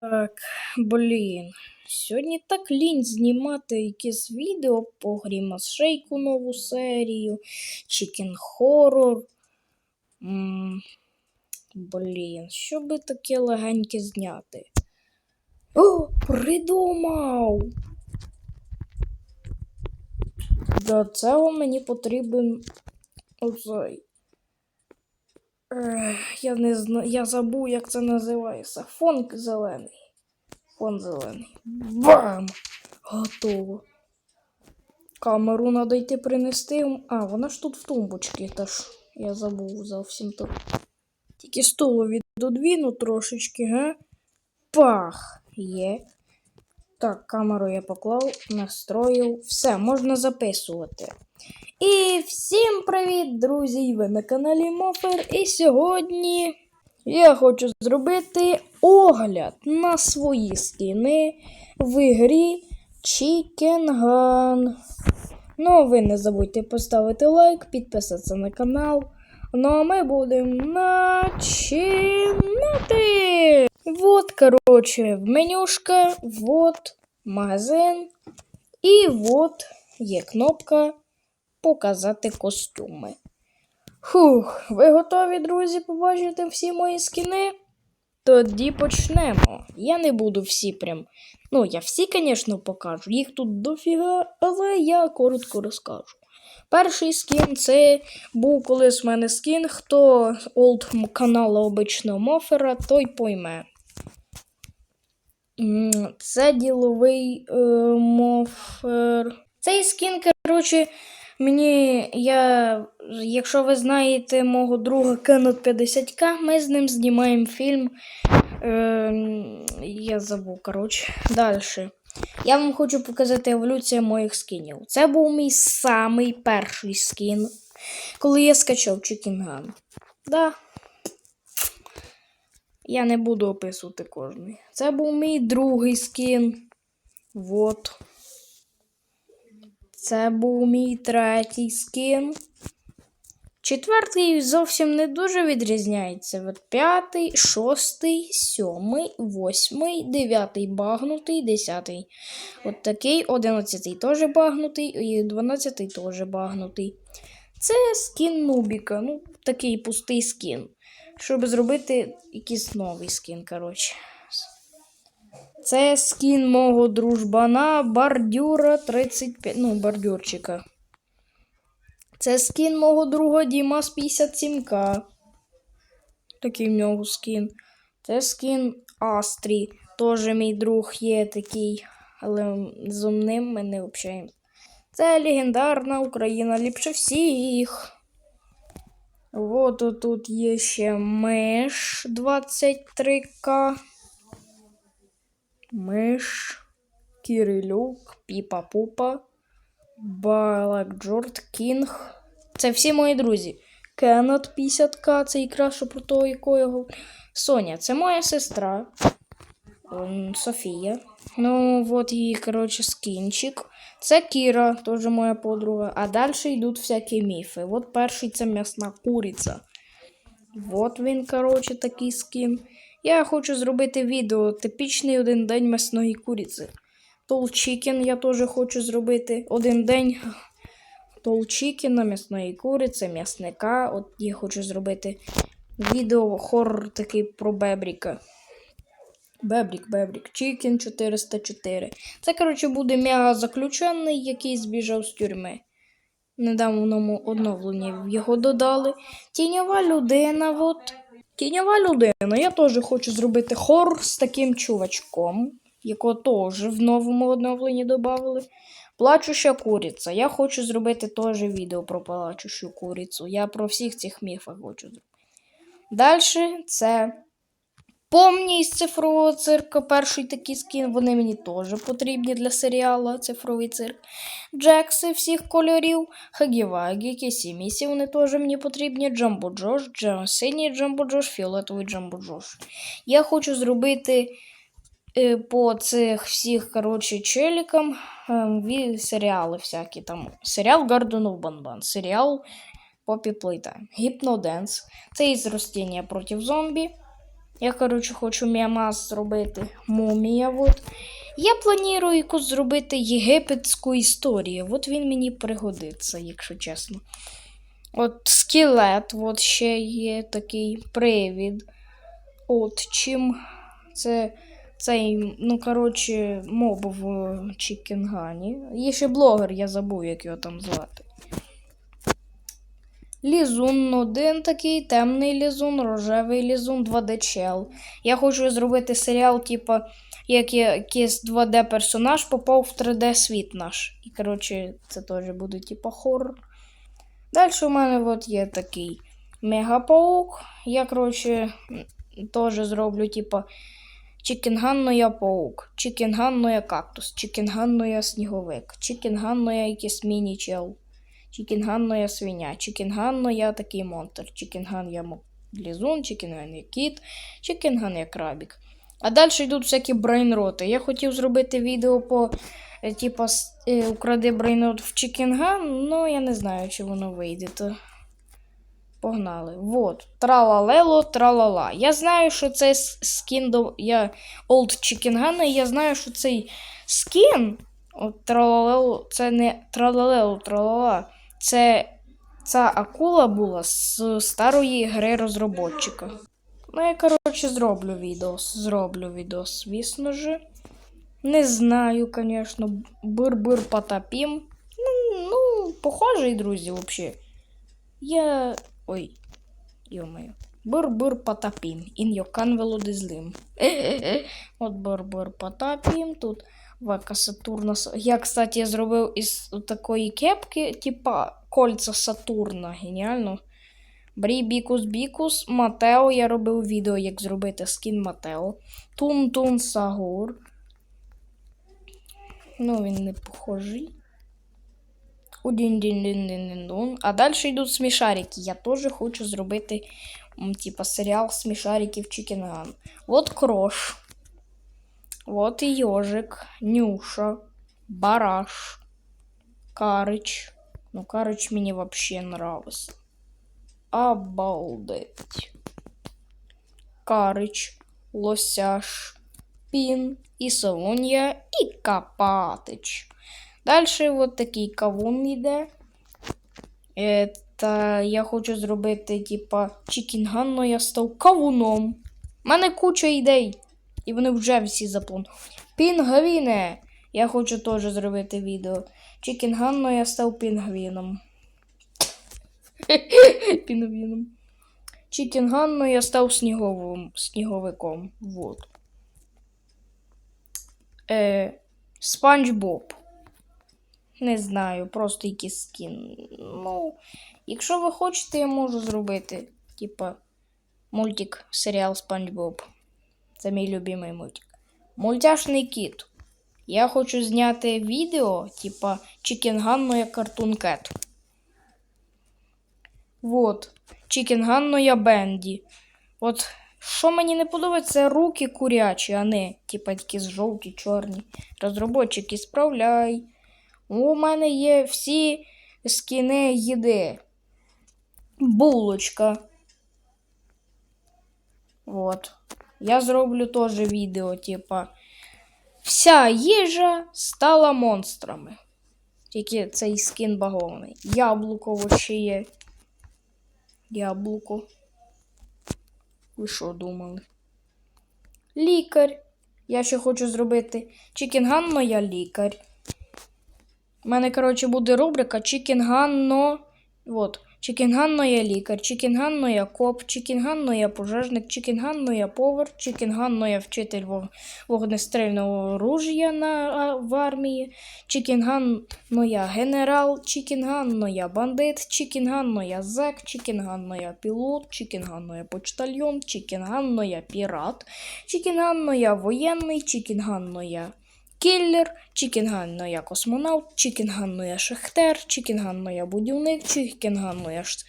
Так, блін. Сьогодні так лінь знімати якесь відео по грі Масшейку нову серію, Chicken. М, Блін, що би таке легеньке зняти? О, придумав! Для цього мені потрібен оцей. Я не знаю, я забув, як це називається. Фон зелений. Фон зелений. Бам! Готово. Камеру треба йти принести. А, вона ж тут в тумбочці, та ж я забув зовсім то. Тільки столу відодвіну трошечки, га? Пах! Є. Так, камеру я поклав, настроїв. Все, можна записувати. І всім привіт, друзі! Ви на каналі Мофер. І сьогодні я хочу зробити огляд на свої скіни в ігрі Chicken Gun. Ну, ви не забудьте поставити лайк, підписатися на канал. Ну а ми будемо починати. Вот, короче, менюшка, вот магазин. І вот є кнопка показати костюми. Фух, ви готові, друзі, побачити всі мої скіни? Тоді почнемо. Я не буду всі прям. Ну, я всі, звісно, покажу. Їх тут дофіга, але я коротко розкажу. Перший скін це був колись в мене скін. Хто олд каналу обичного мофера, той пойме. Це діловий е, мофер. Цей скін, коротше, мені я. Якщо ви знаєте мого друга Кеннет 50К, ми з ним знімаємо фільм. Е, я забув, коротше. Далі. Я вам хочу показати еволюцію моїх скінів. Це був мій самий перший скін, коли я скачав Чікінган. Да. Я не буду описувати кожний. Це був мій другий скін. Вот. Це був мій третій скін. Четвертий зовсім не дуже відрізняється. От п'ятий, шостий, сьомий, восьмий, дев'ятий багнутий, десятий. От такий, одинадцятий теж багнутий, і дванадцятий теж багнутий. Це скін Нубіка. Ну, такий пустий скін. Щоб зробити якийсь новий скін, коротше. Це скін мого дружбана Бардюра 35. Ну, бордюрчика. Це скін мого друга Діма з 57к. Такий в нього скін. Це скін Астрі. Теж мій друг є такий. Але з ним ми не общаємося. Це легендарна Україна ліпше всіх. Вот тут є ще миш 23к. Миш, Кирилюк, Піпа Пупа, Балак Джорд Кінг. Це всі мої друзі. Кеннет 50к, це якраз про того, якого. Соня, це моя сестра. Софія. Ну, от її, коротше, скінчик. Це Кіра, теж моя подруга. А далі йдуть всякі міфи. От перший це м'ясна куриця. От він, коротше, такий скін. Я хочу зробити відео типічний один день м'ясної куриці. Тол Чікен я теж хочу зробити один день Тол Чікена, м'ясної куриці, м'ясника. От я хочу зробити відео хоррор такий про Бебріка. Бебрік, Бебрік, Чікен 404. Це, коротше, буде мега заключений, який збіжав з тюрми. Недавному оновленні його додали. Тіньова людина, от. Тіньова людина. Я теж хочу зробити хор з таким чувачком, якого теж в новому оновленні додали. Плачуща куриця. Я хочу зробити теж відео про плачущу курицю. Я про всіх цих міфах хочу зробити. Далі це Помні із цифрового цирка, перший такий скін, вони мені теж потрібні для серіалу цифровий цирк. Джекси всіх кольорів, Хагівагі, Кісімісі, вони теж мені потрібні. Джамбо Джош, Джам, синій Джамбо Джош, фіолетовий Джамбо Джош. Я хочу зробити е, по цих всіх, коротше, челікам е, серіали всякі там. Серіал Garden of Banban, серіал Poppy Playtime, Hypnodance. Це із ростіння проти зомбі. Я, коротше, хочу міамаз зробити мумія. От. Я планую якусь зробити єгипетську історію. От він мені пригодиться, якщо чесно. От скелет, от ще є такий привід. От чим це цей, ну, коротше, моб в Чікенгані. Є ще блогер, я забув, як його там звати. Лізун один такий, темний лізун, рожевий лізун, 2D чел. Я хочу зробити серіал, типа, як якийсь 2D-персонаж попав в 3D-світ наш. І, коротше, це теж буде, типа, хоррор. Далі у мене от є такий мегапаук. Я, коротше, теж зроблю, типа, Чікінганно паук, Чікінганно я кактус, Чікінганно я сніговик, Чікінганно я якийсь міні-чел. Чікінганно я свиня, Чікінганно я такий монстр, Чікінган я лізун, Чікінган я кіт, Чікінган я крабік. А далі йдуть всякі брейнроти. Я хотів зробити відео по е, укради брейнрот в Чікінган, ну я не знаю, чи воно вийде. То... Погнали. Вот. Тралалело, тралала. Я знаю, що це скін до. Я Chicken Gun, і я знаю, що цей скін. От тралалело, це не тралалело, тралала. Це ця акула була з старої гри розроботчика. Ну, я, коротше, зроблю відео. Зроблю відео, звісно ж. Не знаю, звісно. Бир-бир потопім. Ну, ну, похожий, друзі, взагалі. Я. Ой. Йо-моє. Бур-бур. In your canvelo дизлим. От бур-бур потопім. Тут Века Сатурна. Я, кстати, зробив із такої кепки, типа кольця Сатурна. Геніально. Брі Бікус Бікус. Матео. Я робив відео, як зробити скін Матео. Тун-тун Сагур. Ну, він не похожий. Удін-дін-дін-дін-дін-дун. А далі йдуть смішарики. Я теж хочу зробити типа серіал смішариків Чікінган. Вот Крош. Вот і Йожик, Нюша, Бараш, Карич. Ну, Карич мені вообще нравится. Обалдеть. Карич, Лосяш, Пін, і Солун'я, і Капатич. Далі от такий кавун йде. Е, я хочу зробити, типа, Чікінганно я став кавуном. У мене куча ідей. І вони вже всі заплановані. Пінгвіне! Я хочу теж зробити відео. Чікінганно я став пінгвіном. Пінгвіном. Чікінганно я став сніговим, сніговиком. Вот. Е, Спанч Боб. Не знаю, просто якийсь скін. Ну, якщо ви хочете, я можу зробити, типа, мультик, серіал Спанч Боб. Це мій любимий мультик. Мультяшний кіт. Я хочу зняти відео, типа Чікінганно я Картун Кет. Вот. Чікінганно я Бенді. От що мені не подобається, це руки курячі, а не, типа, такі жовті, чорні. Розробочики, справляй. У мене є всі скіни їди. Булочка. Вот. Я зроблю теж відео, типа. Вся їжа стала монстрами. Тільки цей скін багований. Яблуко ще є. Яблуко. Ви що думали? Лікар. Я ще хочу зробити Чікінганно я лікар. У мене, коротше, буде рубрика Чікінганно. Вот. Чікінганно я лікар, Чікінганно я коп, Чікінганно я пожежник, Чікінганно я повар, Чікінганно я вчитель вог- вогнестрільного оружия на, в армії, Чікінганно я генерал, Чікінганно я бандит, Чікінганно я зек, Чікінганно я пілот, Чікінганно я почтальйон, Чікінганно я пірат, Чікінганно я воєнний, Чікінганно я кіллер, Чікінганно я космонавт, Чікінганно я шахтер, Чікінганно я будівник, Чікінганно я ш...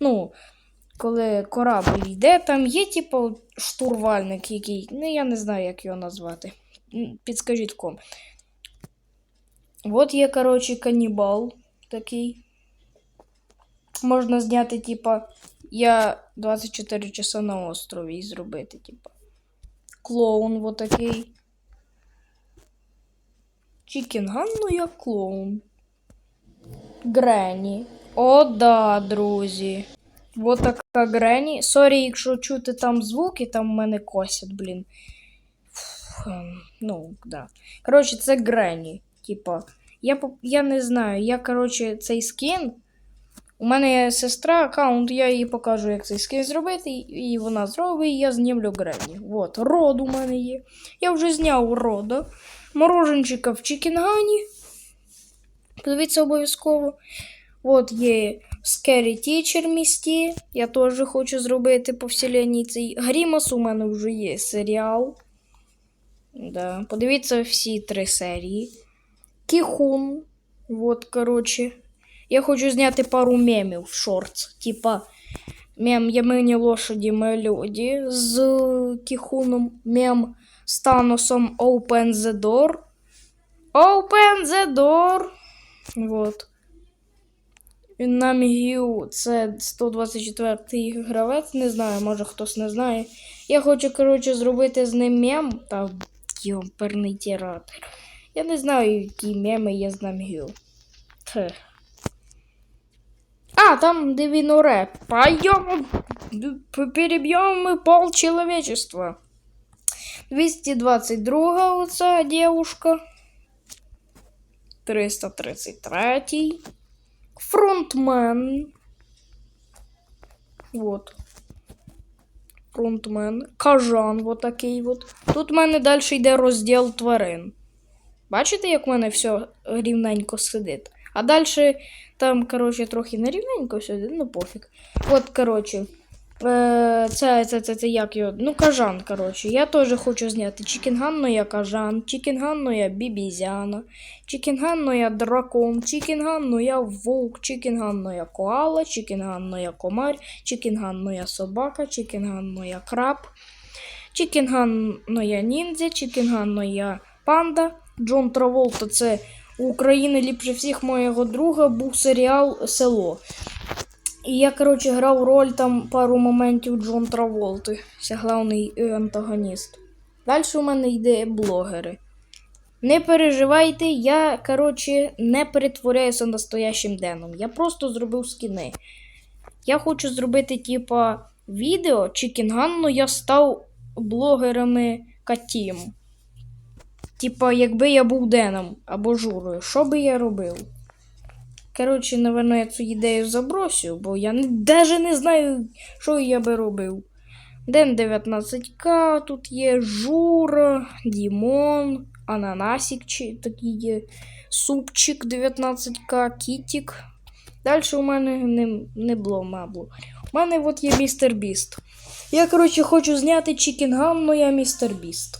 Ну, коли корабль йде, там є, типу, штурвальник, який. Ну, я не знаю, як його назвати. Підскажіть ком. От є, коротше, канібал такий. Можна зняти, типа, я 24 часа на острові і зробити, типа. Клоун вот такий. Чікінган, ну як клоун. Грені. О, да, друзі. Вот така Грені. Сорі, якщо чути там звуки, там мене косять, блін. Фу, ем, Ну, да. Коротше, це Грені. Типа. Я, я не знаю, я, коротше, цей скін. У мене є сестра аккаунт, я їй покажу, як цей скін зробити, і вона зробить, і я знімлю Грені. От, род у мене є. Я вже зняв рода. Мороженчика в Чікінгані. Подивіться обов'язково. От є Scary Teacher місті. Я теж хочу зробити по вселенні цей. Грімас у мене вже є серіал. Да. Подивіться всі три серії. Кіхун. Вот, коротше. Я хочу зняти пару мемів шортс. Типа мем «Я мені лошаді, ми люди з Кіхуном. Мем з Таносом Open the Door. Open the Door. Вот. Намгю це 124-й гравець, не знаю, може хтось не знає. Я хочу, коротше, зробити з ним мем. Та йомперний тіратор. Я не знаю, які меми є з Намгю. Тх. А, там, де він оре. Пойдем, переб'ємо ми пол человечества. 222 оця девушка. 333. Фронтмен. Вот. Фронтмен. Кажан, вот такий от. Тут в мене далі йде розділ тварин. Бачите, як в мене все рівненько сидить? А далі там, коротше, трохи не рівненько сидить, ну пофіг. От, коротше. Е, це, це, це, це як його. Ну, кажан, коротше. Я теж хочу зняти Чікінган, но кажан, Чікінган, но я бібізяна, Чікінган, но я дракон, Чікінган, но я вовк, Чікінган, но я коала, Чікінган, но я комар, Чікінган, но я собака, Чікінган, но я краб, Чікінган, но я ніндзя, Чікінган, но я панда. Джон Траволта це у України ліпше всіх моєго друга був серіал Село. І я, коротше, грав роль там пару моментів Джон Траволти. Це головний е, антагоніст. Далі у мене йде блогери. Не переживайте, я, коротше, не перетворяюся настоящим Деном. Я просто зробив скіни. Я хочу зробити, типа, відео Чікінганно я став блогерами Катім. Типа, якби я був Деном або Журою, що би я робив? Коротше, напевно, я цю ідею забросив, бо я даже не знаю, що я би робив. Ден 19К, тут є Жура, Дімон, Ананасік, чи такий є, Супчик 19К, Кітік. Далі у мене не, не було мабло. У мене от є містер Біст. Я, коротше, хочу зняти Чікінгам, но я містер Біст.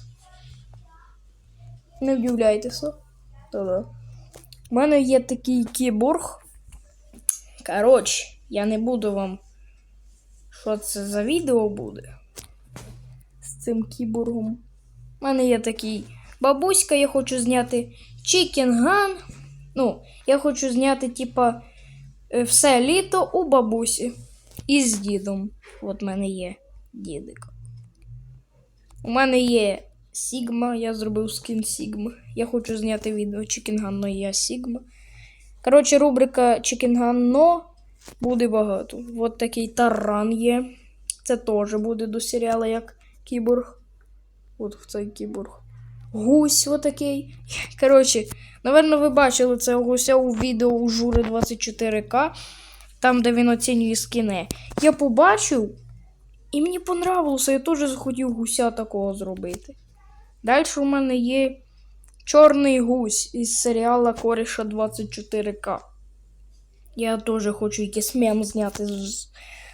Не вдивляйтеся. Та-да. У мене є такий кіборг. Коротше, я не буду вам. Що це за відео буде? З цим кіборгом. У мене є такий бабуська, я хочу зняти Чікінган. Ну, я хочу зняти, типа, е, все літо у бабусі. І з дідом. От в мене є дідик. У мене є Сігма, я зробив скін Сігми. Я хочу зняти відео Чікінгано я Сігма. Коротше, рубрика Чікінгано буде багато. От такий таран є. Це теж буде до серіалу як кіборг. От цей кіборг. Гусь отакий. Коротше, напевно, ви бачили це гуся у відео у Жури 24К, там, де він оцінює скіни. Я побачив, і мені понравилося, я теж захотів гуся такого зробити. Далі у мене є Чорний гусь із серіала Коріша 24К. Я теж хочу якийсь мем зняти з,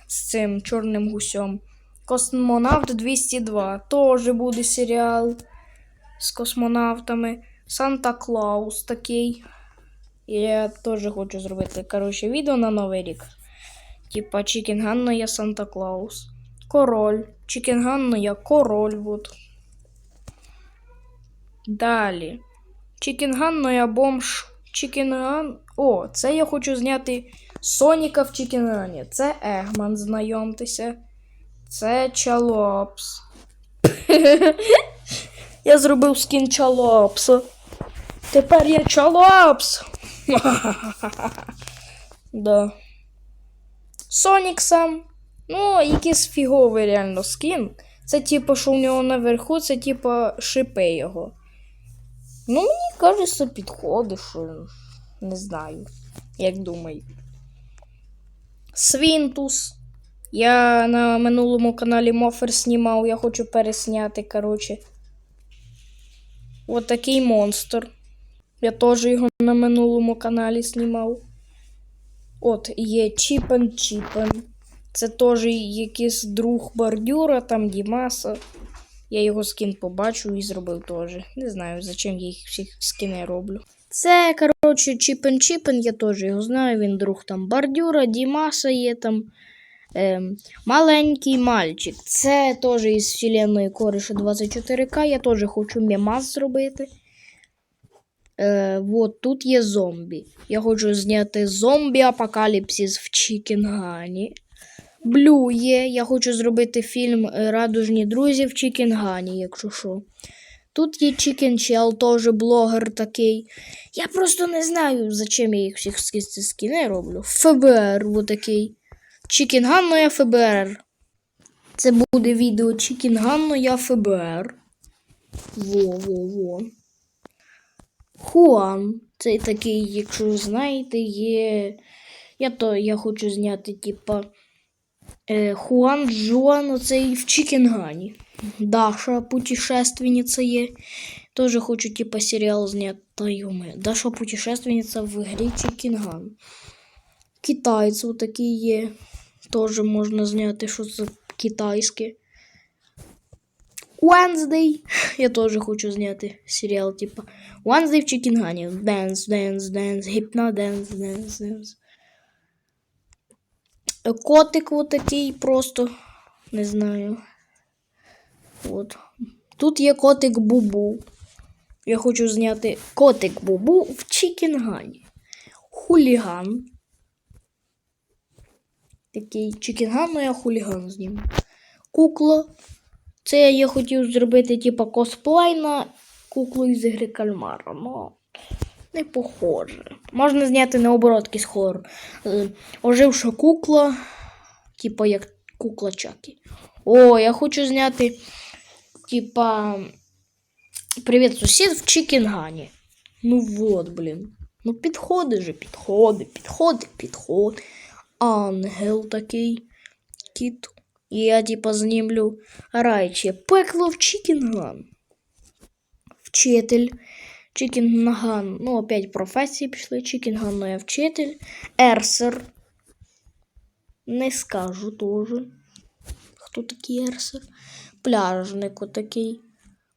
з цим чорним гусем. Космонавт 202 теж буде серіал з космонавтами. Санта Клаус такий. Я теж хочу зробити коротше, відео на Новий рік. Типа Чікінганно я Санта Клаус. Король. Чікінганно я король. Вот. Далі. Чікінганно я бомж. Чікінган. О, це я хочу зняти Соніка в Чікінані. Це Егман, знайомтеся. Це Чалопс. я зробив скін Чалопса. Тепер я Чалопс. да. Сонік сам. Ну, якийсь фіговий реально скін. Це типу, що у нього наверху, це типу шипи його. Ну, мені кажеться, підходить, що не знаю. Як думаю. Свінтус. Я на минулому каналі Мофер знімав, я хочу пересняти, коротше. От такий монстр. Я теж його на минулому каналі знімав. От, є Чіпен Чіпен. Це теж якийсь друг бордюра, там Дімаса. Я його скін побачив і зробив теж. Не знаю, зачем я їх всіх скини роблю. Це, коротше, Чіпен Чіпен, я теж його знаю. Він друг там бордюра, Дімаса є там. Ем, маленький мальчик. Це теж із вселенної Кореша 24К. Я теж хочу мемас зробити. Е, вот тут є зомбі. Я хочу зняти зомбі апокаліпсис в Чікінгані. Блю є. Я хочу зробити фільм е, Радужні друзі в Чікінгані, якщо що. Тут є Чікен Чел, теж блогер такий. Я просто не знаю, зачем я їх всіх ски- ці скіни роблю. ФБР отакий. Чікінган, я ФБР. Це буде відео Чікінган, я ФБР. Во-во-во. Хуан. Це такий, якщо знаєте, є. Я то я хочу зняти, типа. Е, Хуан Жуан, оцей в Чікінгані. Даша, путешественниця є. Тоже хочу, типа, серіал зняти. Даша путешественниця в грі Чікінган. Китайці такі є. Тоже можна зняти, що це китайське. Wednesday. Я теж хочу зняти серіал, типа Wednesday в Чікінгані. Dance, dance, dance, гіпно, dance, dance, dance. Котик вот такий просто. Не знаю. От. Тут є котик Бубу. Я хочу зняти котик Бубу в Чікінгані. Хуліган. Такий Чікінган, ну я хуліган зніму. Кукла. Це я хотів зробити, типа, косплей на куклу із ігри кальмара. Ну, не похоже. Можна зняти наоборот якийсь хорор. Е, Оживша кукла, типа як кукла Чакі. О, я хочу зняти, типа. Привіт, сусід в Чікінгані. Ну вот, блін. Ну підходи же, підходи, підходи, підходи. Ангел такий. Кіт. І я, типа, знімлю райче. Пекло в Чікінган. Вчитель. Чікінган. Ну, опять професії пішли. Чікінган, ну я вчитель. Ерсер. Не скажу теж. Хто такий ерсер? Пляжник отакий.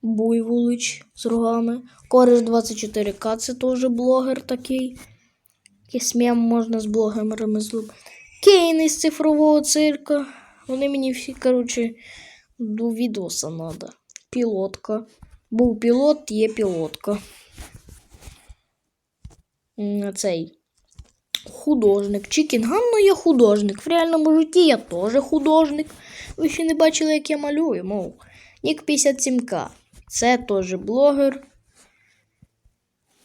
Буйволич з рогами. Кореш 24К, це теж блогер такий. Якийсь мем можна з блогерами зробити. Кейн із цифрового цирка. Вони мені всі, коротше, до відоса надо. Пілотка. Був пілот, є пілотка. Цей художник. Чікінган, ну я художник. В реальному житті я теж художник. Ви ще не бачили, як я малюю, мов. Нік 57К. Це теж блогер.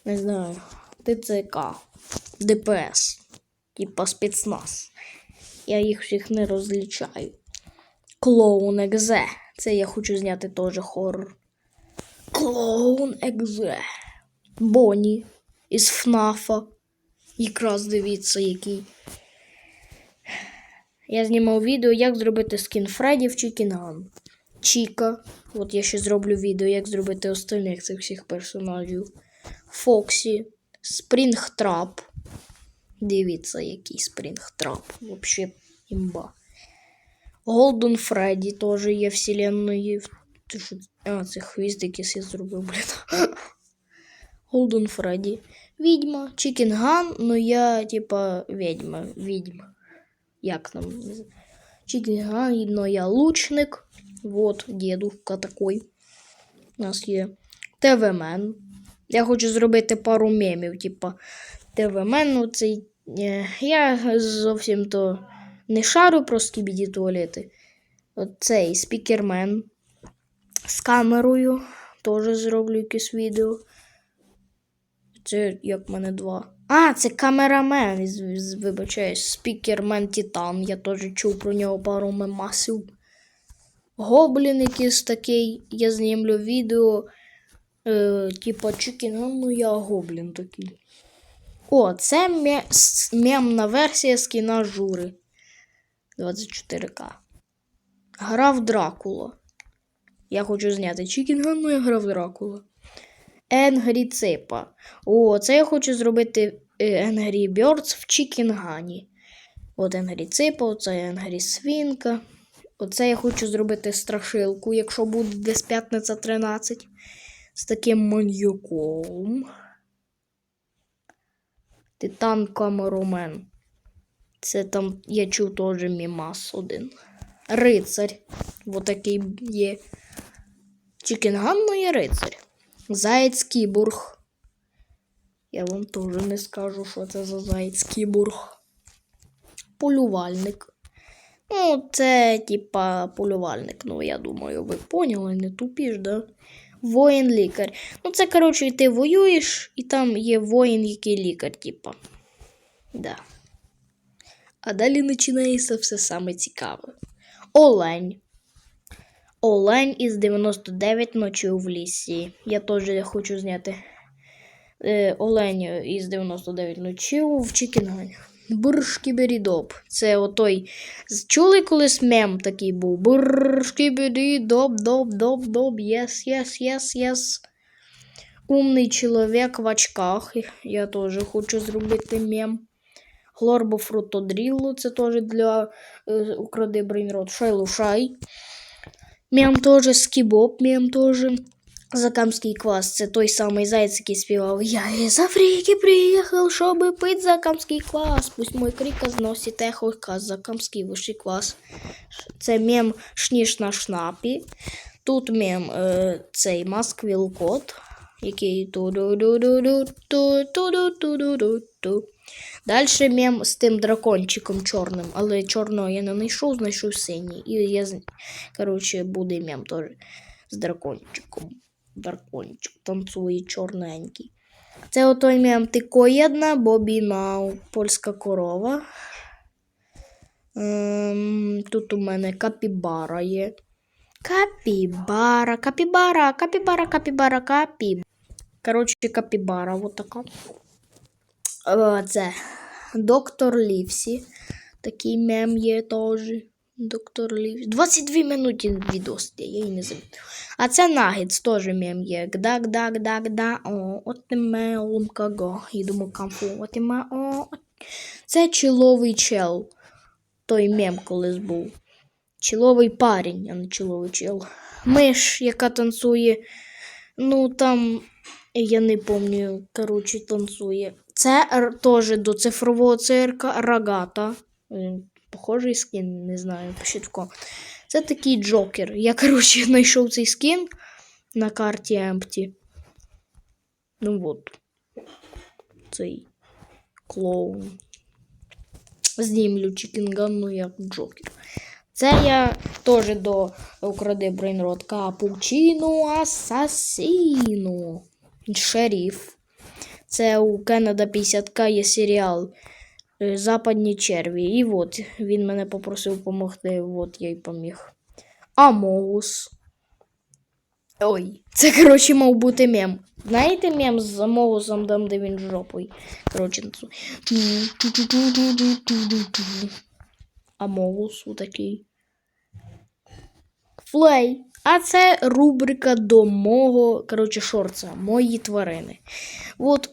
Не знаю. ТЦК. ДПС. Типа спецназ. Я їх всіх не розлічаю. Клоун Екзе. Це я хочу зняти теж хоррор. Клоун Екзе. Бонні із ФНАФа. Якраз дивіться, який. Я знімав відео, як зробити скін Фредді в Чікінган. Чіка. От я ще зроблю відео, як зробити остальних цих всіх персонажів. Фоксі. Спрінгтрап. Дивіться, який Спрінгтрап. Вообще імба. Голден Фредді теж є вселенної. А, це хвіст я зробив, блін. Голден Фредді. Відьма. Чікінган, ну я, типа, відьма. Відьма. Як там? Чікінган, ну я лучник. Вот, дедушка такой. У нас є ТВ-мен. Я хочу зробити пару мемів, типа ТВ-мен, ну цей Е, Я зовсім то не шарю про скібіді туалети. От цей спікермен з камерою. Теж зроблю якесь відео. Це як в мене два. А, це камерамен, вибачаюсь, спікермен Титан. Я теж чув про нього пару мемасів. Гоблін якийсь такий. Я знімлю відео. Е, типа Чікінган, ну я гоблін такий. О, це ме- мемна версія скіна Жури 24К. Грав Дракула. Я хочу зняти Чікінган, ну я грав Дракула. Енгрі Ципа. О, це я хочу зробити е, Angry Birds в Чікінгані. От Енгрі Ципа, оце Енгрі Свінка. Оце я хочу зробити страшилку, якщо буде десь п'ятниця 13. З таким маньяком. Титан Камеромен. Це там, я чув теж мімас один. Рицарь. Вот такий є. Чікінган, ну є рицарь. Заєць кіборг. Я вам теж не скажу, що це за заєць кіборг. Полювальник. Ну, це типа полювальник. Ну, я думаю, ви поняли, не тупі ж, да? Воїн лікар. Ну, це, коротше, ти воюєш, і там є воїн, який лікар, типа. Да. А далі починається все саме цікаве. Олень. Олень із 99 ночів в лісі. Я теж хочу зняти е, Олень із 99 ночів в Чікінгані. Буршкіберідоп. Це отой. Чули колись мем такий був? Буршкіберідоп, доп, доп, доп, єс, єс, єс, єс. Умний чоловік в очках. Я теж хочу зробити мем. Хлорбофрутодрілло, це теж для е, укради брейнрот. Шайлушай. Мем теж скібоп, мем теж. Закамський квас це той самий заяць, який співав Я із Африки приїхав, щоб пити закамський квас. Пусть мой крик зносить ехо каз, закамський вищий квас. Це мем шніш на шнапі. Тут мем е, цей масквіл кот, який ту ду ду ду ду ту ту ду ту ду ду ту Далі мем з тим дракончиком чорним, але чорного я не знайшов, знайшов синій. І я, коротше, буде мем теж з дракончиком. Дракончик танцює чорненький. Це отой мем тикоєдна, Бобі Нау, польська корова. Ем, тут у мене капібара є. Капібара, капібара, капібара, капібара, капі. Коротше, капібара, вот така. Е, Це доктор Лівсі. Такий мем є теж. Доктор Лівсі. 22 минути відос, я її не замітив. А це Нагетс теж мем є. Гда, гда, гда, гда, о, от тебе лумка го. Їдемо камфу, от тебе, о. Це чоловий чел. Той мем колись був. Чоловий парень, а не чоловий чел. Миш, яка танцює. Ну там, я не пам'ятаю, коротше, танцює. Це теж до цифрового цирка рогата. Е, Похожий скін, не знаю, пишіть. Це такий джокер. Я, коротше, знайшов цей скін на карті Empty. Ну от. Цей клоун. Знімлю Чікінганну як джокер. Це я теж до укради Брейнрот Капучино Асасіно. Шеріф. Це у Кеннеда 50к є серіал е, Западні черві. І от він мене попросив допомогти. От я й поміг. Амогус. Ой, це, коротше, мав бути мем. Знаєте мем з Амогусом, там, де він жопою. Коротше. Амогус такий. Флей. А це рубрика до мого, коротше, шорца, мої тварини. От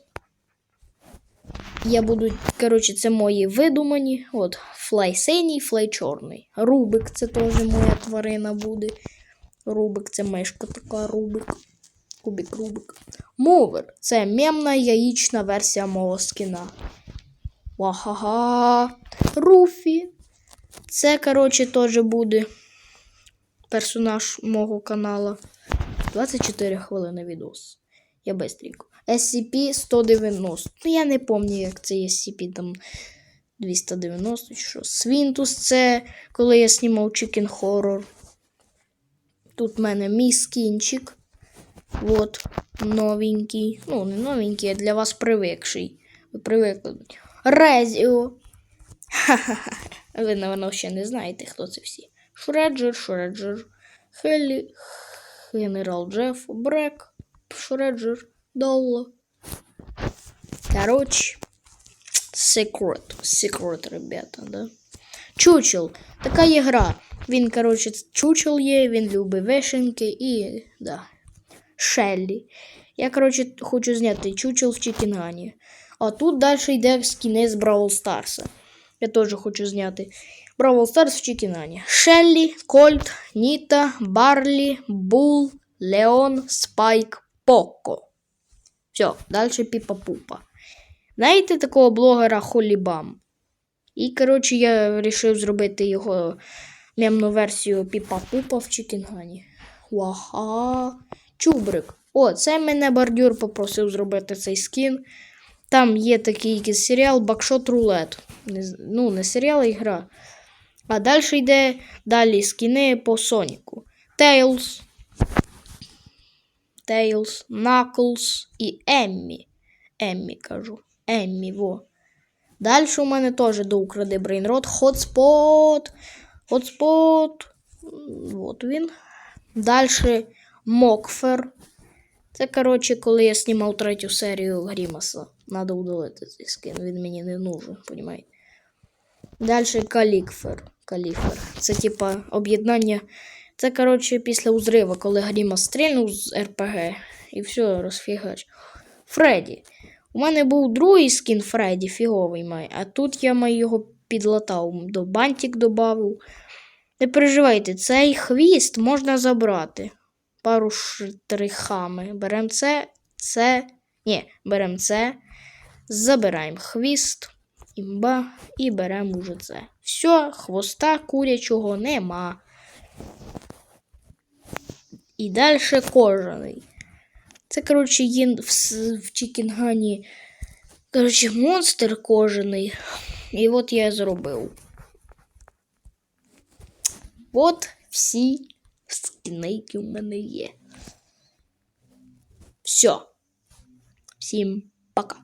я буду, коротше, це мої видумані. От, флай синій, флай чорний. Рубик це теж моя тварина буде. Рубик це мишка така, рубик. Кубик, рубик. Мувер це мемна яєчна версія мого скіна. Вахага. Руфі. Це, коротше, теж буде персонаж мого канала. 24 хвилини відос. Я быстренько. SCP-190. Ну, я не пам'ятаю, як це SCP там 290 чи що. Свінтус це коли я знімав Chicken Horror. Тут в мене мій скінчик. От, новенький. Ну, не новенький, а для вас привикший. Ви привикли. Резіо. Ви, напевно, ще не знаєте, хто це всі. Шреджер, Шреджер, Хеллі, Генерал Джеф, Брек, Шреджер, Долла. Короче, секрет. Секрет, ребята, да. Чучел. Така є гра. Він, короче, чучел є, він любить вишеньки і. да. Шеллі. Я, короче, хочу зняти чучел в Чікінгані. А тут далі йде скіни з Бравл Старса. Я теж хочу зняти. Бравл Старс в Чікінані. Шеллі, Кольт, Ніта, Барлі, Бул, Леон, Спайк, Поко. Все, далі Піпа-Пупа. Знаєте такого блогера Холібам? І, коротше, я вирішив зробити його мемну версію Піпа-Пупа в Чікінгані. Вага. Чубрик. О, це мене бордюр попросив зробити цей скін. Там є такий якийсь серіал Бакшот Рулет. Ну, не серіал, а ігра. А далі йде далі скіни по Соніку. Tails, Tails, Knuckles і Еммі. Еммі кажу. Еммі, во. Далі у мене теж до укради Брейнрот. Хотспот. Хотспот. От він. Далі Мокфер. Це, коротше, коли я знімав третю серію Грімаса. Надо удалити цей скин, він мені не нужен, понімаєте? Далі Калікфер. Каліфер. Це типа об'єднання. Це, коротше, після узрива, коли Грімас стрільнув з РПГ і все, розфігач. Фредді. У мене був другий скін Фредді, фіговий має, а тут я маю його підлатав, до бантик додав. Не переживайте, цей хвіст можна забрати пару штрихами. Беремо це, це. Ні, беремо це, забираємо хвіст, імба, і беремо уже це. Все, хвоста курячого нема. І далі кожаний. Це, коротше, є в, в Чікінгані. Коротше, монстр кожаний. І от я зробив. От всі які в мене є. Все. Всім пока.